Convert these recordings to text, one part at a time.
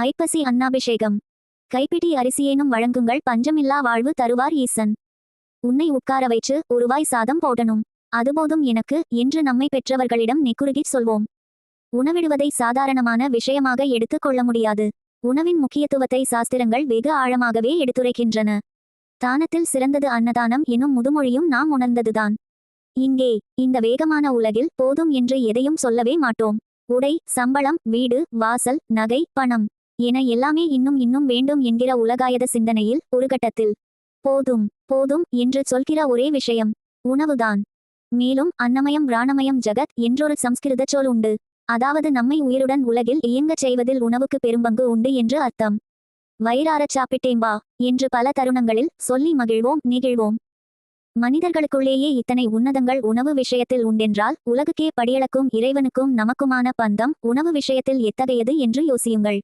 ஐப்பசி அன்னாபிஷேகம். கைப்பிடி அரிசியேனும் வழங்குங்கள். பஞ்சமில்லா வாழ்வு தருவார் ஈசன். உன்னை உட்கார வைச்சு ஒருவாய் சாதம் போடணும். அதுபோதும் எனக்கு என்று நம்மை பெற்றவர்களிடம் நெக்குருகிச் சொல்வோம். உணவிடுவதை சாதாரணமான விஷயமாக எடுத்துக் கொள்ள முடியாது. உணவின் முக்கியத்துவத்தை சாஸ்திரங்கள் வெகு ஆழமாகவே எடுத்துரைக்கின்றன. தானத்தில் சிறந்தது அன்னதானம் எனும் முதுமொழியும் நாம் உணர்ந்ததுதான். இங்கே இந்த வேகமான உலகில் போதும் என்று எதையும் சொல்லவே மாட்டோம். உடை சம்பளம் வீடு வாசல் நகை பணம். என எல்லாமே இன்னும் இன்னும் வேண்டும் என்கிற உலகாயத சிந்தனையில் ஒரு கட்டத்தில். போதும் போதும் என்று சொல்கிற ஒரே விஷயம் உணவுதான். மேலும் அன்னமயம் பிராணமயம் ஜகத் என்றொரு சம்ஸ்கிருத சொல் உண்டு. அதாவது நம்மை உயிருடன் உலகில் இயங்கச் செய்வதில் உணவுக்கு பெரும்பங்கு உண்டு என்று அர்த்தம். வயிறாரச் சாப்பிட்டேம்பா என்று பல தருணங்களில் சொல்லி மகிழ்வோம் நெகிழ்வோம். மனிதர்களுக்குள்ளேயே இத்தனை உன்னதங்கள் உணவு விஷயத்தில் உண்டென்றால் உலகுக்கே படியளக்கும் இறைவனுக்கும் நமக்குமான பந்தம் உணவு விஷயத்தில் எத்தகையது என்று யோசியுங்கள்.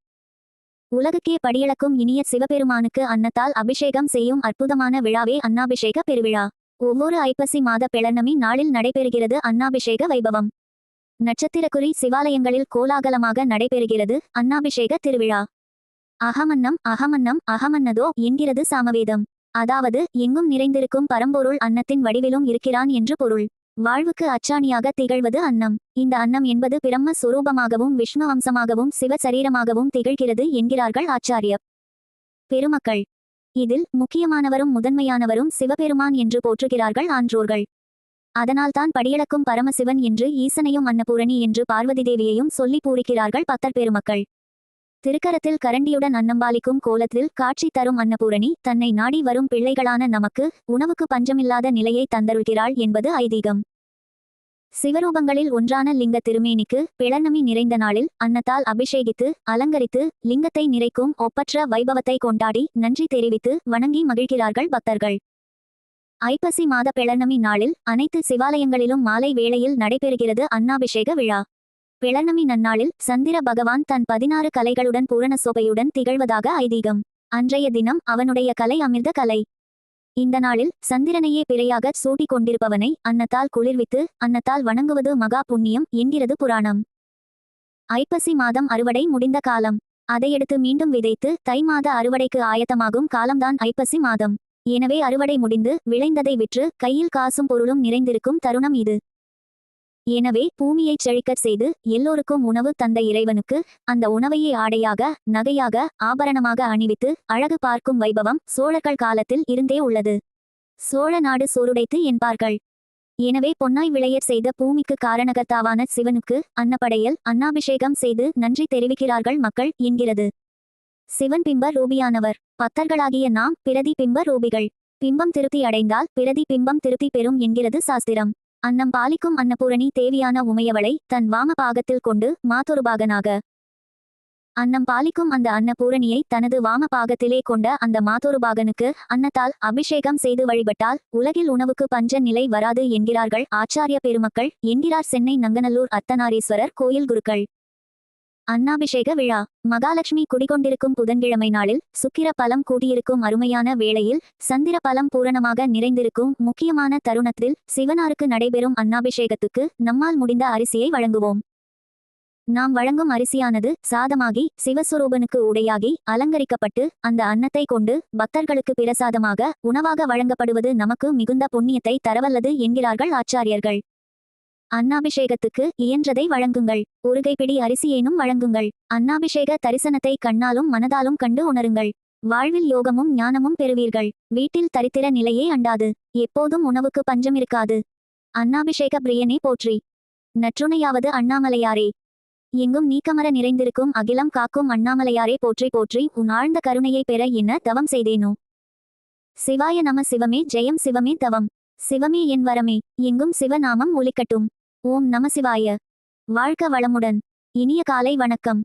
உலகுக்கே படியளக்கும் இனிய சிவபெருமானுக்கு அன்னத்தால் அபிஷேகம் செய்யும் அற்புதமான விழாவே அன்னாபிஷேக பெருவிழா. ஒவ்வொரு ஐப்பசி மாத பிளர்ணமி நாளில் நடைபெறுகிறது அன்னாபிஷேக வைபவம். நட்சத்திரக்குறி சிவாலயங்களில் கோலாகலமாக நடைபெறுகிறது அன்னாபிஷேக திருவிழா. அகமன்னம் அகமன்னம் அகமன்னதோ என்கிறது சாமவேதம். அதாவது எங்கும் நிறைந்திருக்கும் பரம்பொருள் அன்னத்தின் வடிவிலும் இருக்கிறான் என்று பொருள். வாழ்வுக்கு அச்சாணியாக திகழ்வது அன்னம். இந்த அன்னம் என்பது பிரம்ம சுரூபமாகவும் விஷ்ணு அம்சமாகவும் சிவசரீரமாகவும் திகழ்கிறது என்கிறார்கள் ஆச்சாரிய பெருமக்கள் இதில் முக்கியமானவரும் முதன்மையானவரும் சிவபெருமான் என்று போற்றுகிறார்கள் ஆன்றோர்கள். அதனால்தான் படியளக்கும் பரமசிவன் என்று ஈசனையும் அன்னபூரணி என்று பார்வதி தேவியையும் சொல்லி பூரிக்கிறார்கள் பக்தர் பெருமக்கள். திருக்கரத்தில் கரண்டியுடன் அன்னம்பாலிக்கும் கோலத்தில் காட்சி தரும் அன்னபூரணி தன்னை நாடி வரும் பிள்ளைகளான நமக்கு உணவுக்கு பஞ்சமில்லாத நிலையை தந்தருள்கிறாள் என்பது ஐதீகம். சிவரூபங்களில் ஒன்றான லிங்க திருமேனிக்கு பிளநமி நிறைந்த நாளில் அன்னத்தால் அபிஷேகித்து அலங்கரித்து லிங்கத்தை நிறைக்கும் ஒப்பற்ற வைபவத்தை கொண்டாடி நன்றி தெரிவித்து வணங்கி மகிழ்கிறார்கள் பக்தர்கள். ஐப்பசி மாத பிளநமி நாளில் அனைத்து சிவாலயங்களிலும் மாலை வேளையில் நடைபெறுகிறது அன்னாபிஷேக விழா. பிளர்ணமி நன்னாளில் சந்திர பகவான் தன் பதினாறு கலைகளுடன் பூரண சோபையுடன் திகழ்வதாக ஐதீகம். அன்றைய தினம் அவனுடைய கலை அமிர்த கலை. இந்த நாளில் சந்திரனையே பிறையாக சூட்டிக் கொண்டிருப்பவனை அன்னத்தால் குளிர்வித்து அன்னத்தால் வணங்குவது மகா புண்ணியம் என்கிறது புராணம். ஐப்பசி மாதம் அறுவடை முடிந்த காலம். அதையடுத்து மீண்டும் விதைத்து தை மாத அறுவடைக்கு ஆயத்தமாகும் காலம்தான் ஐப்பசி மாதம். எனவே அறுவடை முடிந்து விளைந்ததை விற்று கையில் காசும் பொருளும் நிறைந்திருக்கும் தருணம் இது. எனவே பூமியைச் செழிக்கச் செய்து எல்லோருக்கும் உணவு தந்த இறைவனுக்கு அந்த உணவையே ஆடையாக நகையாக ஆபரணமாக அணிவித்து அழகு பார்க்கும் வைபவம் சோழர்கள் காலத்தில் இருந்தே உள்ளது. சோழ நாடு சோறுடைத்து என்பார்கள் எனவே பொன்னாய் விளையற் செய்த பூமிக்கு காரணகர்த்தாவான சிவனுக்கு அன்னப்படையல் அன்னாபிஷேகம் செய்து நன்றி தெரிவிக்கிறார்கள் மக்கள் என்கிறது. சிவன் பிம்ப ரூபியானவர். பக்தர்களாகிய நாம் பிரதி பிம்ப ரூபிகள். பிம்பம் திருப்தி அடைந்தால் பிரதி பிம்பம் திருப்தி பெறும் என்கிறது சாஸ்திரம். அன்னம் பாலிக்கும் அன்னபூரணி தேவியான உமையவளை தன் வாம பாகத்தில் கொண்டு மாதொருபாகனாக. அன்னம் பாலிக்கும் அந்த அன்னபூரணியை தனது வாம பாகத்திலே கொண்ட அந்த மாதொருபாகனுக்கு அன்னத்தால் அபிஷேகம் செய்து வழிபட்டால் உலகில் உணவுக்கு பஞ்ச நிலை வராது என்கிறார்கள் ஆச்சாரிய பெருமக்கள் என்கிறார் சென்னை நங்கநல்லூர் அத்தனாரீஸ்வரர் கோயில் குருக்கள். அன்னாபிஷேக விழா. மகாலட்சுமி குடிகொண்டிருக்கும் புதன்கிழமை நாளில் சுக்கிர பலம் கூடியிருக்கும் அருமையான வேளையில் சந்திர பலம் பூரணமாக நிறைந்திருக்கும் முக்கியமான தருணத்தில் சிவனாருக்கு நடைபெறும் அன்னாபிஷேகத்துக்கு நம்மால் முடிந்த அரிசியை வழங்குவோம். நாம் வழங்கும் அரிசியானது சாதமாகி சிவஸ்வரூபனுக்கு உடையாகி அலங்கரிக்கப்பட்டு அந்த அன்னத்தை கொண்டு பக்தர்களுக்கு பிரசாதமாக உணவாக வழங்கப்படுவது நமக்கு மிகுந்த புண்ணியத்தை தரவல்லது என்கிறார்கள் ஆச்சாரியர்கள். அன்னாபிஷேகத்துக்கு இயன்றதை வழங்குங்கள். ஒருகைப்பிடி அரிசியேனும் வழங்குங்கள். அன்னாபிஷேக தரிசனத்தை கண்ணாலும் மனதாலும் கண்டு உணருங்கள். வாழ்வில் யோகமும் ஞானமும் பெறுவீர்கள். வீட்டில் தரித்திர நிலையே அண்டாது. எப்போதும் உணவுக்கு பஞ்சம் இருக்காது. அன்னாபிஷேக பிரியனே போற்றி. நற்றுணையாவது அண்ணாமலையாரே. எங்கும் நீக்கமர நிறைந்திருக்கும் அகிலம் காக்கும் அண்ணாமலையாரே போற்றி போற்றி உன் ஆழ்ந்த கருணையை பெற என்ன தவம் செய்தேனோ. சிவாய நம சிவமே ஜெயம் சிவமே தவம். சிவமே என் வரமே. எங்கும் சிவநாமம் ஒலிக்கட்டும். ஓம் நமசிவாய வாழ்க வளமுடன். இனிய காலை வணக்கம்.